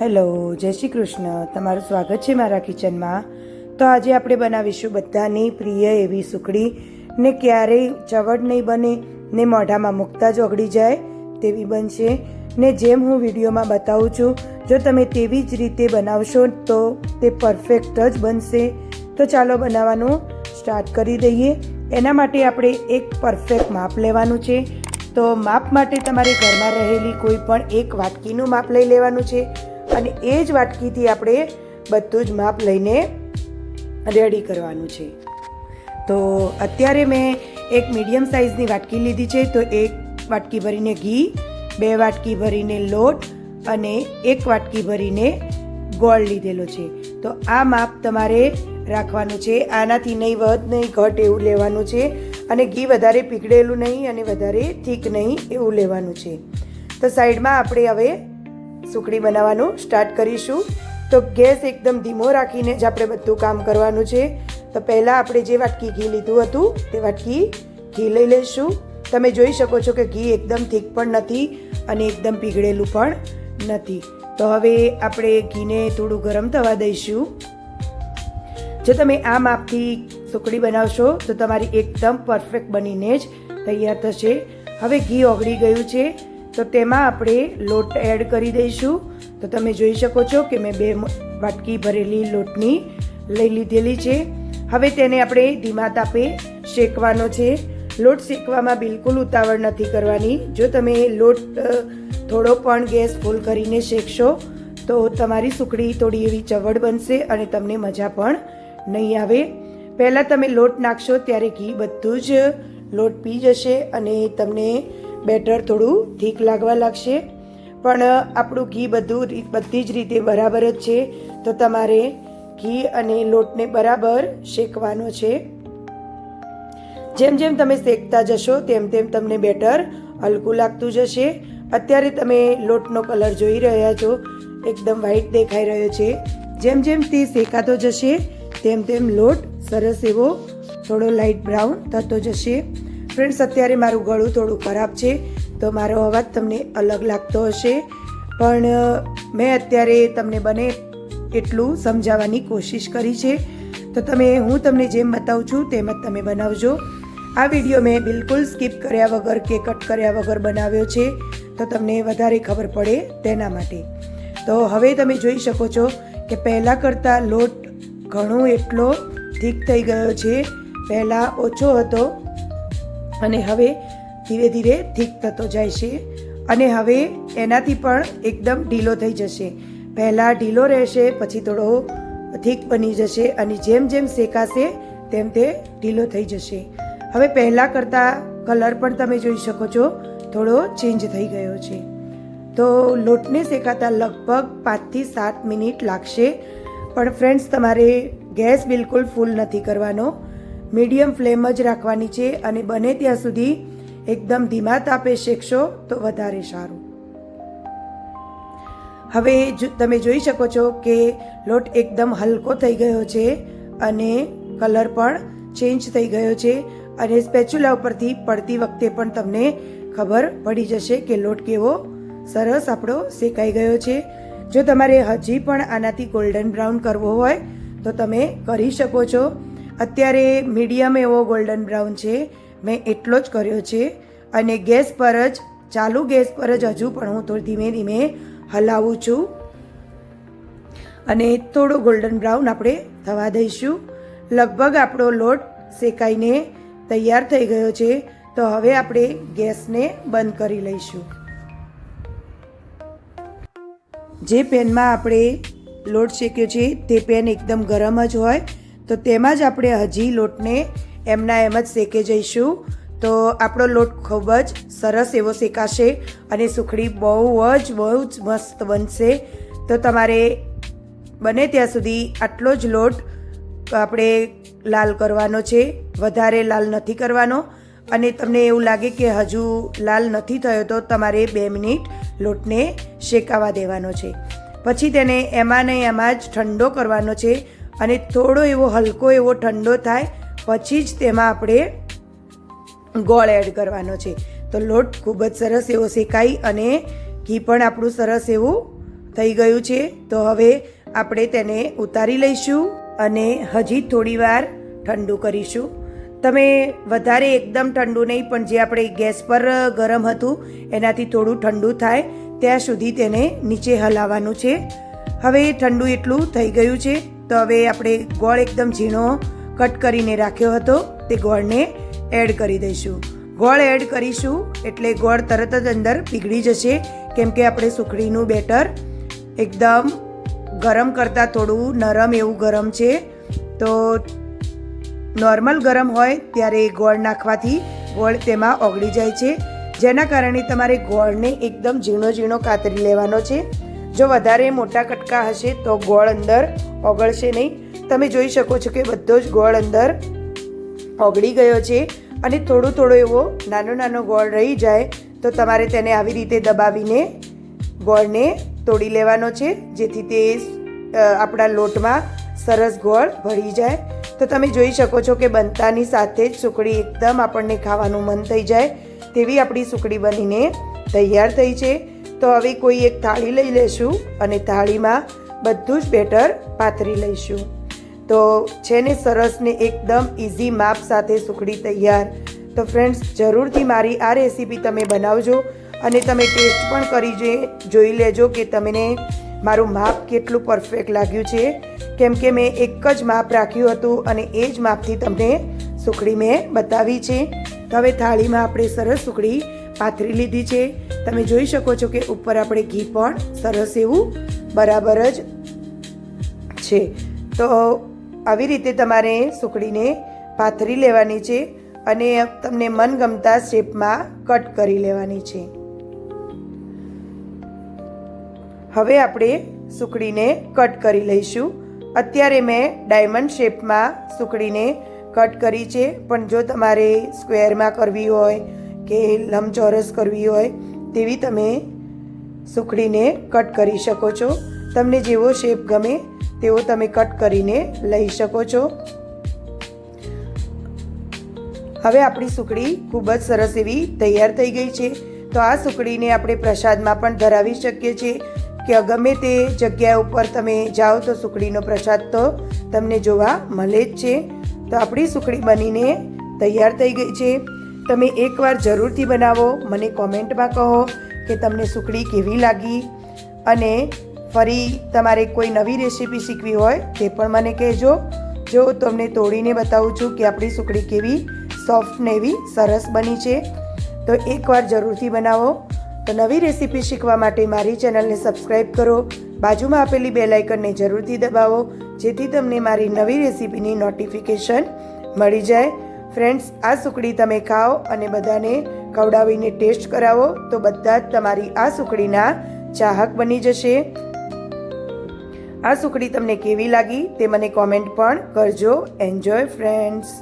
Hello, જય શ્રી કૃષ્ણ. તમારું સ્વાગત છે મારા કિચનમાં. તો આજે આપણે બનાવીશું બધાની પ્રિય એવી સુખડી. ને ક્યારેય ચવડ નહીં બને, ને મોઢામાં મૂકતા જ ઓગળી જાય તેવી બનશે. ને જેમ હું વિડીયોમાં બતાવું છું, જો તમે તેવી જ રીતે બનાવશો, તો તે પરફેક્ટ જ બનશે. તો ચાલો બનાવવાનું સ્ટાર્ટ કરી દઈએ. એના માટે આપણે એક પરફેક્ટ માપ લેવાનું છે. તો માપ માટે તમારે ઘરમાં રહેલી કોઈ પણ એક વાટકીનું માપ લઈ લેવાનું છે. અને એ જ વાટકીથી આપણે બધું જ માપ લઈને રેડી કરવાનું છે. તો અત્યારે મેં એક મીડિયમ સાઇઝની વાટકી લીધી છે, તો એક વાટકી ભરીને ઘી, બે વાટકી ભરીને લોટ અને એક વાટકી ભરીને ગોળ લીધેલો છે. તો આ માપ તમારે રાખવાનું છે. આનાથી નહીં વધ, નહીં ઘટ એવું લેવાનું છે અને ઘી વધારે પીગળેલું નહીં અને વધારે થીક નહીં એવું લેવાનું છે. તો સાઈડમાં આપણે હવે સુખડી બનાવવાનું સ્ટાર્ટ કરીશું. તો ગેસ એકદમ ધીમો રાખીને જ આપણે બધું કામ કરવાનું છે. તો પહેલાં આપણે જે વાટકી ઘી લીધું હતું, તે વાટકી ઘી લઈ લઈશું. તમે જોઈ શકો છો કે ઘી એકદમ થીક પણ નથી અને એકદમ પીગળેલું પણ નથી. તો હવે આપણે ઘીને થોડું ગરમ થવા દઈશું. જો તમે આ માપથી સુખડી બનાવશો, તો તમારી એકદમ પરફેક્ટ બનીને જ તૈયાર થશે. હવે ઘી ઓગળી ગયું છે. તો તેમાં આપણે લોટ એડ કરી દઈશું. તો તમે જોઈ શકો છો કે મેં બે વાટકી ભરેલી લોટની લઈ લીધેલી છે. હવે તેને આપણે ધીમા તાપે શેકવાનો છે. લોટ શેકવામાં બિલકુલ ઉતાવળ નથી કરવાની. જો તમે લોટ થોડો પણ ગેસ ફૂલ કરીને શેકશો, તો તમારી સુખડી થોડી એવી ચવડ બનશે અને તમને મજા પણ નહીં આવે. પહેલાં તમે લોટ નાખશો ત્યારે ઘી બધું જ લોટ પી જશે અને તમને બેટર થોડું ઠીક લાગવા લાગશે. પણ આપણું ઘી બધું બધી જ રીતે બરાબર જ છે. તો તમારે ઘી અને લોટને બરાબર શેકવાનો છે. જેમ જેમ તમે શેકતા જશો, તેમ તેમ તમને બેટર હલકું લાગતું જશે. અત્યારે તમે લોટનો કલર જોઈ રહ્યા છો. એકદમ વ્હાઈટ દેખાઈ રહ્યો છે. જેમ જેમ તે શેકાતો જશે, તેમ તેમ લોટ સરસ એવો થોડો લાઇટ બ્રાઉન થતો જશે. ફ્રેન્ડ્સ અત્યારે મારું ગળું થોડું ખરાબ છે, તો મારો અવાજ તમને અલગ લાગતો હશે. પણ મેં અત્યારે તમને બને એટલું સમજાવવાની કોશિશ કરી છે. તો તમે, હું તમને જેમ બતાવું છું, તેમ જ તમે બનાવજો. આ વીડિયો મેં બિલકુલ સ્કીપ કર્યા વગર કે કટ કર્યા વગર બનાવ્યો છે. તો તમને વધારે ખબર પડે તેના માટે. તો હવે તમે જોઈ શકો છો કે પહેલાં કરતાં લોટ ઘણો એટલો ઠીક થઈ ગયો છે. પહેલાં ઓછો હતો અને હવે ધીરે ધીરે ઠીક થતો જાય છે. અને હવે એનાથી પણ એકદમ ઢીલો થઈ જશે. પહેલાં ઢીલો રહેશે, પછી થોડો ઠીક બની જશે અને જેમ જેમ શેકાશે, તેમ તે ઢીલો થઈ જશે. હવે પહેલાં કરતાં કલર પણ તમે જોઈ શકો છો, થોડો ચેન્જ થઈ ગયો છે. તો લોટને શેકાતા લગભગ પાંચથી સાત મિનિટ લાગશે. પણ ફ્રેન્ડ્સ તમારે ગેસ બિલકુલ ફૂલ નથી કરવાનો. મીડિયમ ફ્લેમ જ રાખવાની છે અને બને ત્યાં સુધી એકદમ ધીમા તાપે શેકશો તો વધારે સારું. હવે તમે જોઈ શકો છો કે લોટ એકદમ હલકો થઈ ગયો છે અને કલર પણ ચેન્જ થઈ ગયો છે અને સ્પેચ્યુલા ઉપરથી પડતી વખતે પણ તમને ખબર પડી જશે કે લોટ કેવો સરસ આપણો શેકાઈ ગયો છે. જો તમારે હજી પણ આનાથી ગોલ્ડન બ્રાઉન કરવો હોય તો તમે કરી શકો છો. અત્યારે મીડિયમ એવો ગોલ્ડન બ્રાઉન છે. મેં એટલો જ કર્યો છે. અને ગેસ પર જ, ચાલુ ગેસ પર જ હજુ પણ હું થોડી ધીમે ધીમે હલાવું છું. અને થોડો ગોલ્ડન બ્રાઉન આપણે થવા દઈશું. લગભગ આપણો લોટ શેકાઈને તૈયાર થઈ ગયો છે. તો હવે આપણે ગેસને બંધ કરી લઈશું. જે પેનમાં આપણે લોટ શેક્યો છે તે પેન એકદમ ગરમ જ હોય. તો તેમાં જ આપણે હજી લોટને એમના એમ જ શેકે જઈશું. તો આપણો લોટ ખૂબ જ સરસ એવો શેકાશે અને સુખડી બહુ જ બહુ જ મસ્ત બનશે. તો તમારે બને ત્યાં સુધી આટલો જ લોટ આપણે લાલ કરવાનો છે. વધારે લાલ નથી કરવાનો. અને તમને એવું લાગે કે હજુ લાલ નથી થયો તો તમારે બે મિનિટ લોટને શેકાવા દેવાનો છે. પછી તેને એમાં ને એમાં જ ઠંડો કરવાનો છે. અને થોડો એવો હલકો એવો ઠંડો થાય, પછી જ તેમાં આપણે ગોળ એડ કરવાનો છે. તો લોટ ખૂબ જ સરસ એવો શેકાઈ અને ઘી પણ આપણું સરસ એવું થઈ ગયું છે. તો હવે આપણે તેને ઉતારી લઈશું અને હજી થોડી વાર ઠંડુ કરીશું. તમે વધારે એકદમ ઠંડુ નહીં, પણ જે આપણે ગેસ પર ગરમ હતું, એનાથી થોડું ઠંડુ થાય, ત્યાં સુધી તેને નીચે હલાવવાનું છે. હવે ઠંડુ એટલું થઈ ગયું છે. તો હવે આપણે ગોળ એકદમ ઝીણો કટ કરીને રાખ્યો હતો. તે ગોળને એડ કરી દઈશું. ગોળ એડ કરીશું એટલે ગોળ તરત જ અંદર પીગળી જશે. કેમ કે આપણે સુખડીનું બેટર એકદમ ગરમ કરતાં થોડું નરમ એવું ગરમ છે. તો નોર્મલ ગરમ હોય ત્યારે ગોળ નાખવાથી ગોળ તેમાં ઓગળી જાય છે. જેના કારણે તમારે ગોળને એકદમ ઝીણો ઝીણો કાતરી લેવાનો છે. જો વધારે મોટા કટકા હશે તો ગોળ અંદર ઓગળશે નહીં. તમે જોઈ શકો છો કે બધો જ ગોળ અંદર ઓગળી ગયો છે અને થોડો થોડો એવો નાનો નાનો ગોળ રહી જાય તો તમારે તેને આવી રીતે દબાવીને ગોળને તોડી લેવાનો છે, જેથી તે આપણા લોટમાં સરસ ગોળ ભળી જાય. તો તમે જોઈ શકો છો કે બનતાની સાથે જ સુકડી એકદમ આપણને ખાવાનું મન થઈ જાય તેવી આપણી સુકડી બનીને તૈયાર થઈ છે. તો હવે કોઈ એક થાળી લઈ લેશું અને થાળીમાં બધું જ બેટર પાથરી લઈશું. તો છે ને સરસ ને એકદમ ઇઝી માપ સાથે સુખડી તૈયાર. તો ફ્રેન્ડ્સ જરૂરથી મારી આ રેસીપી તમે બનાવજો અને તમે ટેસ્ટ પણ કરી જે, જોઈ લેજો કે તમને મારું માપ કેટલું પરફેક્ટ લાગ્યું છે. કેમ કે મેં એક જ માપ રાખ્યું હતું અને એ જ માપથી તમને સુખડી મેં બતાવી છે. તો હવે થાળીમાં આપણે સરસ સુખડી પાથરી લીધી છે. તમે જોઈ શકો છો કે ઉપર આપણે ઘી પણ સરસ એવું બરાબર જ છે. તો આવી રીતે તમારે સુકડીને પાથરી લેવાની છે અને તમને મનગમતા શેપમાં કટ કરી લેવાની છે. હવે આપણે સુકડીને કટ કરી લઈશું. અત્યારે મેં ડાયમંડ શેપમાં સુકડીને કટ કરી છે. પણ જો તમારે સ્ક્વેરમાં કરવી હોય કે લંબચોરસ કરવી હોય તેવી તમે સુખડીને કટ કરી શકો છો. તમને જેવો શેપ ગમે તેવો તમે કટ કરીને લઈ શકો છો. હવે આપણી સુખડી ખૂબ જ સરસ એવી તૈયાર થઈ ગઈ છે. તો આ સુખડીને આપણે પ્રસાદમાં પણ ધરાવી શકીએ છીએ. કે ગમે તે જગ્યા ઉપર તમે જાઓ તો સુખડીનો પ્રસાદ તો તમને જોવા મળે જ છે. તો આપણી સુખડી બનીને તૈયાર થઈ ગઈ છે. તમે એકવાર જરૂરથી બનાવો, મને કોમેન્ટમાં કહો કે તમને સુખડી કેવી લાગી. અને ફરી તમારે કોઈ નવી રેસીપી શીખવી હોય તે પણ મને કહેજો. જો તમને તોડીને બતાવું છું કે આપણી સુખડી કેવી સોફ્ટ ને એવી સરસ બની છે, તો એકવાર જરૂરથી બનાવો. તો નવી રેસીપી શીખવા માટે મારી ચેનલને સબસ્ક્રાઈબ કરો. બાજુમાં આપેલી બે લાઇકનને જરૂરથી દબાવો, જેથી તમને મારી નવી રેસીપીની નોટિફિકેશન મળી જાય. ફ્રેન્ડ્સ, આ સુકડી તમે ખાઓ અને બધાને ખવડાવીને ટેસ્ટ કરાવો તો બધા જ તમારી આ સુકડીના ચાહક બની જશે. આ સુકડી તમને કેવી લાગી તે મને કોમેન્ટ પણ કરજો. Enjoy friends